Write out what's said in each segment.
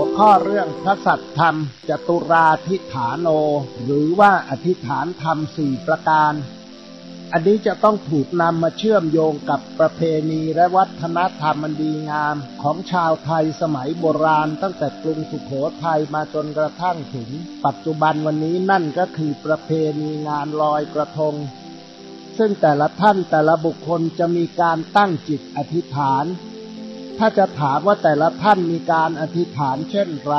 หัวข้อเรื่องพระสัตธรรม จตุราธิฐานโน หรือว่าอธิฐานธรรมสี่ประการ อันนี้จะต้องถูกนำมาเชื่อมโยงกับประเพณีและวัฒนธรรมมันดีงามของชาวไทยสมัยโบราณ ตั้งแต่กรุงสุขโขทัยมาจนกระทั่งถึง ปัจจุบันวันนี้นั่นก็คือประเพณีงานลอยกระทง ซึ่งแต่ละท่านแต่ละบุคคลจะมีการตั้งจิตอธิษฐาน ถ้าจะถามว่าแต่ละท่านมีการอธิษฐานเช่นไร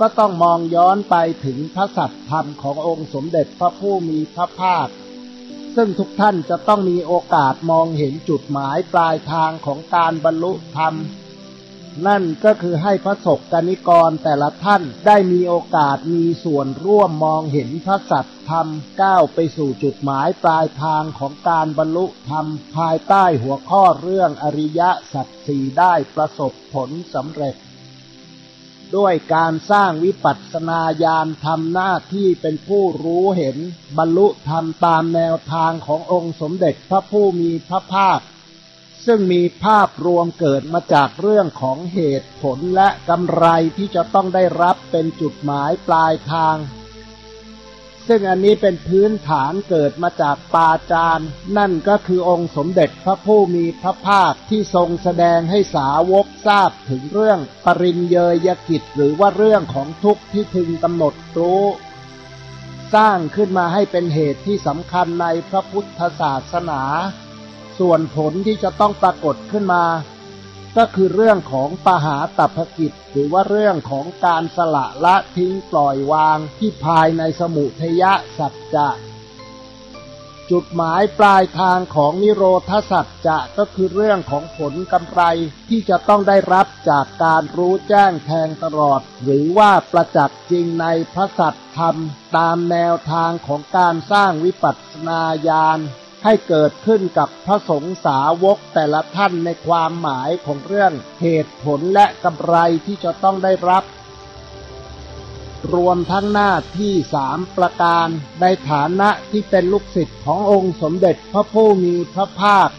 ก็ต้องมองย้อนไปถึงพระสัตธรรมขององค์สมเด็จพระผู้มีพระภาค ซึ่งทุกท่านจะต้องมีโอกาสมองเห็นจุดหมายปลายทางของการบรรลุธรรม นั่นก็คือให้พระศกกนิกรแต่ละท่านได้มีโอกาสมีส่วนร่วมมองเห็นพระสัตธรรมก้าวไปสู่จุดหมายปลายทางของการบรรลุธรรม ภายใต้หัวข้อเรื่องอริยสัจสี่ได้ประสบผลสำเร็จ ด้วยการสร้างวิปัสสนาญาณทำหน้าที่เป็นผู้รู้เห็น บรรลุธรรมตามแนวทางขององค์สมเด็จพระผู้มีพระภาค ซึ่งมีภาพรวมเกิดมาจากเรื่องของเหตุผลและกำไรที่จะต้องได้รับเป็นจุดหมายปลายทาง ซึ่งอันนี้เป็นพื้นฐานเกิดมาจากปาจารย์ นั่นก็คือองค์สมเด็จพระผู้มีพระภาคที่ทรงแสดงให้สาวกทราบถึงเรื่องปริญเยยกิจหรือว่าเรื่องของทุกข์ที่พึงกำหนดรู้สร้างขึ้นมาให้เป็นเหตุที่สำคัญในพระพุทธศาสนา ส่วนผลที่จะต้องปรากฏขึ้นมา ก็คือเรื่องของปหาตัพกิจ หรือว่าเรื่องของการสละละทิ้งปล่อยวางที่ภายในสมุทยะสัจจะจุดหมายปลายทางของนิโรธสัจจะก็คือเรื่องของผลกำไรที่จะต้องได้รับจากการรู้แจ้งแทงตลอด หรือว่าประจักษ์จริงในพระสัจธรรม ตามแนวทางของการสร้างวิปัสสนาญาณ ให้เกิดขึ้นกับพระสงฆ์สาวกแต่ละท่านในความหมายของเรื่องเหตุผลและกำไรที่จะต้องได้รับ รวมทั้งหน้าที่สามประการในฐานะที่เป็นลูกศิษย์ขององค์สมเด็จพระผู้มีพระภาค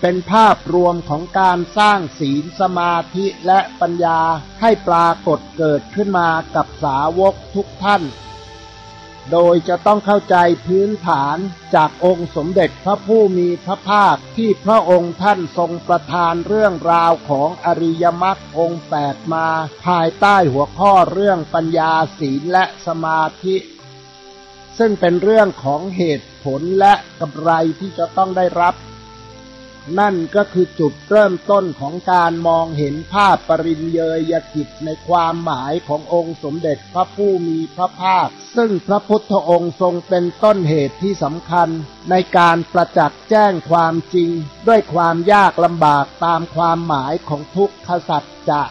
เป็นภาพรวมของการสร้างศีลสมาธิและปัญญาให้ปรากฏเกิดขึ้นมากับสาวกทุกท่าน โดยจะต้องเข้าใจพื้นฐานจากองค์สมเด็จพระผู้มีพระภาคที่พระองค์ท่านทรงประทานเรื่องราวของอริยมรรคองค์แปดมา ภายใต้หัวข้อเรื่องปัญญาศีลและสมาธิ ซึ่งเป็นเรื่องของเหตุผลและกำไรที่จะต้องได้รับ นั่นก็คือจุดเริ่มต้นของการมองเห็นภาพปริญเยยกิจในความหมายขององค์สมเด็จพระผู้มีพระภาค ซึ่งพระพุทธองค์ทรงเป็นต้นเหตุที่สำคัญ ในการประจักษ์แจ้งความจริง ด้วยความยากลำบากตามความหมายของทุกขสัจจะ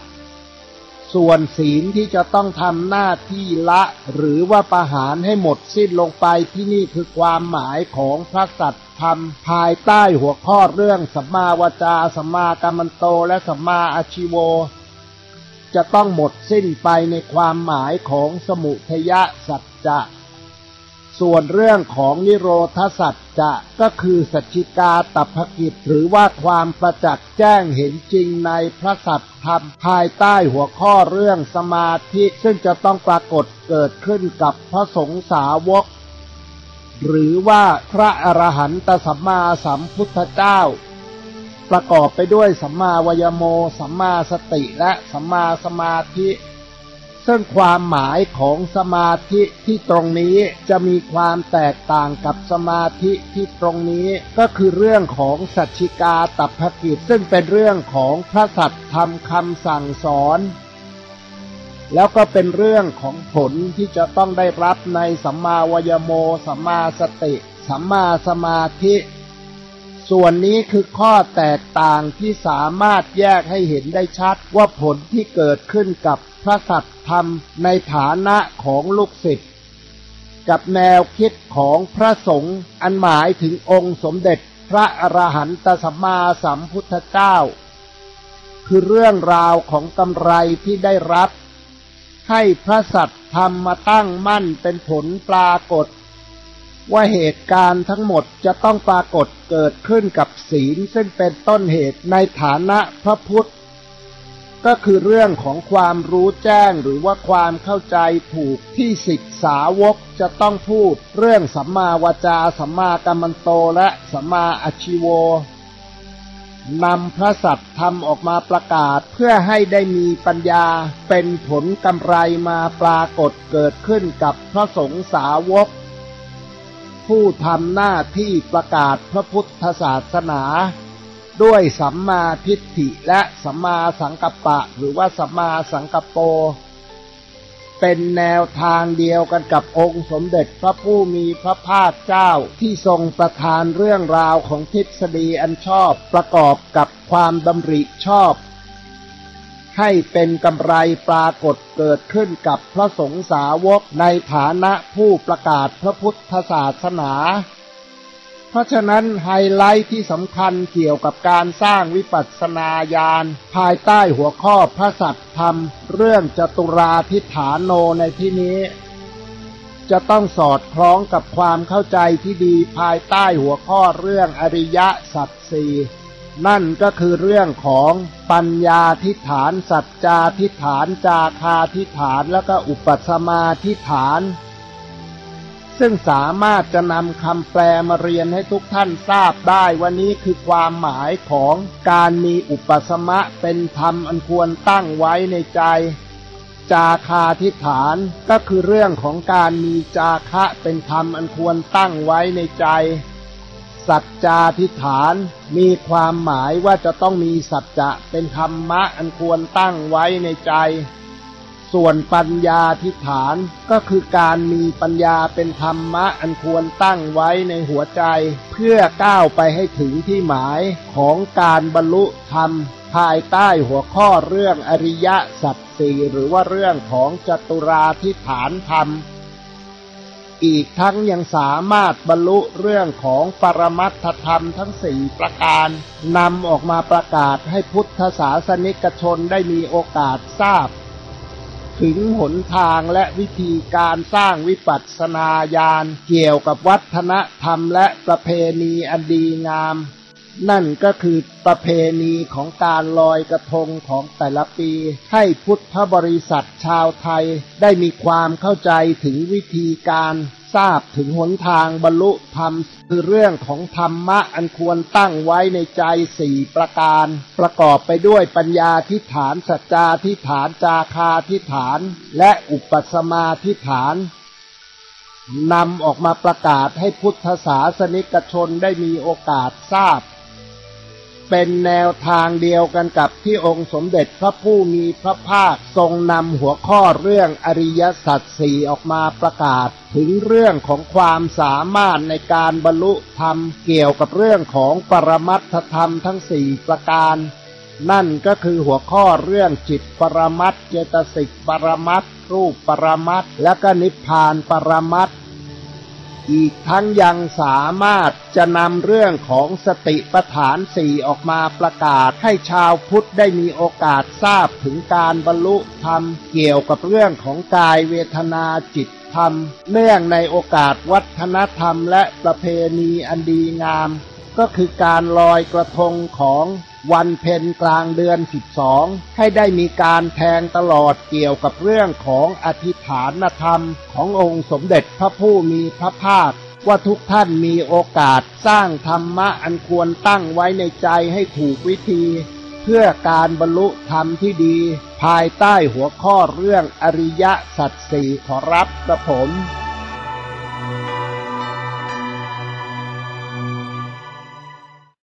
ส่วนศีลที่จะต้องทำหน้าที่ละหรือว่าประหารให้หมดสิ้นลงไปที่นี่คือความหมายของพระสัตธรรมภายใต้หัวข้อเรื่องสัมมาวจาสัมมากรรมโตและสัมมาอาชิโว จะต้องหมดสิ้นไปในความหมายของสมุทยสัจจะ ส่วนเรื่องของนิโรธสัจจะก็คือสัจจิกาตัพกิจหรือว่าความประจักษ์แจ้งเห็นจริงในพระสัจธรรมภายใต้หัวข้อเรื่องสมาธิซึ่งจะต้องปรากฏเกิดขึ้นกับพระสงฆ์สาวก หรือว่าพระอรหันตสัมมาสัมพุทธเจ้า ประกอบไปด้วยสัมมาวายโม สัมมาสติและสัมมาสมาธิ ซึ่งความหมายของสมาธิที่ตรงนี้จะมีความแตกต่างกับสมาธิที่ตรงนี้ ก็คือเรื่องของสัจชิกาตัพกิจ ซึ่งเป็นเรื่องของพระสัตธรรมคำสั่งสอน แล้วก็เป็นเรื่องของผลที่จะต้องได้รับในสัมมาวายโม สัมมาสติ สัมมาสมาธิส่วนนี้คือข้อแตกต่างที่สามารถแยกให้เห็นได้ชัดว่าผลที่เกิดขึ้นกับ พระสัตธรรมในฐานะของลูกศิษย์กับแนวคิดของพระสงฆ์อันหมายถึงองค์สมเด็จพระอรหันตสัมมาสัมพุทธเจ้า คือเรื่องราวของกำไรที่ได้รับ ให้พระสัตธรรมมาตั้งมั่นเป็นผลปรากฏ ว่าเหตุการณ์ทั้งหมดจะต้องปรากฏเกิดขึ้นกับศีลซึ่งเป็นต้นเหตุในฐานะพระพุทธ ก็คือเรื่องของความรู้แจ้งหรือว่าความเข้าใจถูกที่สิทธสาวกจะต้องพูด เรื่องสัมมาวาจา สัมมากัมมันโตและสัมมาอาชิโวนำพระสัตธรรมออกมาประกาศเพื่อให้ได้มีปัญญาเป็นผลกำไรมาปรากฏเกิดขึ้นกับพระสงฆ์สาวก ผู้ทำหน้าที่ประกาศพระพุทธศาสนา ด้วยสัมมาทิฏฐิและสัมมาสังกัปปะ หรือว่าสัมมาสังกัปโป เป็นแนวทางเดียวกันกับองค์สมเด็จพระผู้มีพระภาคเจ้าที่ทรงประทานเรื่องราวของทฤษฎีอันชอบประกอบกับความดำริชอบ ให้เป็นกำไรปรากฏเกิดขึ้นกับพระสงฆ์สาวกในฐานะผู้ประกาศพระพุทธศาสนา เพราะฉะนั้นไฮไลท์ที่สำคัญเกี่ยวกับการสร้างวิปัสสนาญาณภายใต้หัวข้อพระสัตธรรม เรื่องจตุราทิฐานโนในที่นี้ จะต้องสอดคล้องกับความเข้าใจที่ดีภายใต้หัวข้อเรื่องอริยสัจสีนั่นก็คือเรื่องของปัญญาทิฐาน สัจจาทิฐาน จาคาทิฐาน แล้วก็อุปสมาทิฐาน ซึ่งสามารถจะนำคำแปลมาเรียนให้ทุกท่านทราบได้ว่านี้คือความหมายของการมีอุปสมะเป็นธรรมอันควรตั้งไว้ในใจ จาคาทิฐานก็คือเรื่องของการมีจาคะเป็นธรรมอันควรตั้งไว้ในใจ สัจจาทิฐานมีความหมายว่าจะต้องมีสัจจะเป็นธรรมะอันควรตั้งไว้ในใจ ส่วนปัญญาทิฐานก็คือการมีปัญญาเป็นธรรมะอันควรตั้งไว้ในหัวใจ เพื่อก้าวไปให้ถึงที่หมายของการบรรลุธรรม ภายใต้หัวข้อเรื่องอริยสัจสี่หรือว่าเรื่องของจตุราทิฐานธรรม อีกทั้งยังสามารถบรรลุเรื่องของปรมัตถธรรมทั้งสี่ประการนำออกมาประกาศให้พุทธศาสนิกชนได้มีโอกาสทราบ ถึงหนทางและวิธีการสร้างวิปัสสนาญาณเกี่ยวกับวัฒนธรรมและประเพณีอันดีงาม นั่นก็คือประเพณีของการลอยกระทงของแต่ละปี ให้พุทธบริษัทชาวไทยได้มีความเข้าใจถึงวิธีการทราบถึงหนทางบรรลุธรรม คือเรื่องของธรรมะอันควรตั้งไว้ในใจสี่ประการ ประกอบไปด้วยปัญญาทิฐานสัจจาทิฐานจาคาทิฐาน และอุปสมาทิฐานนำออกมาประกาศให้พุทธศาสนิกชนได้มีโอกาสทราบ เป็นแนวทางเดียวกันกับที่องค์สมเด็จพระผู้มีพระภาคทรงนำหัวข้อเรื่องอริยสัจสี่ออกมาประกาศ ถึงเรื่องของความสามารถในการบรรลุธรรมเกี่ยวกับเรื่องของปรมัตถธรรมทั้งสี่ประการ นั่นก็คือหัวข้อเรื่องจิตปรมัตเจตสิกปรมัตรูปปรมัตและก็นิพพานปรมัต อีกทั้งยังสามารถจะนำเรื่องของสติปัฏฐานสี่ออกมาประกาศให้ชาวพุทธได้มีโอกาสทราบถึงการบรรลุธรรมเกี่ยวกับเรื่องของกายเวทนาจิตธรรม เนื่องในโอกาสวัฒนธรรมและประเพณีอันดีงาม ก็คือการลอยกระทงของ วันเพ็ญกลางเดือน12ให้ได้มีการแทงตลอดเกี่ยวกับเรื่องของอธิฐานธรรมขององค์สมเด็จพระผู้มีพระภาค ว่าทุกท่านมีโอกาสสร้างธรรมะอันควรตั้งไว้ในใจให้ถูกวิธี เพื่อการบรรลุธรรมที่ดี ภายใต้หัวข้อเรื่องอริยสัจสี่ขอรับกระผม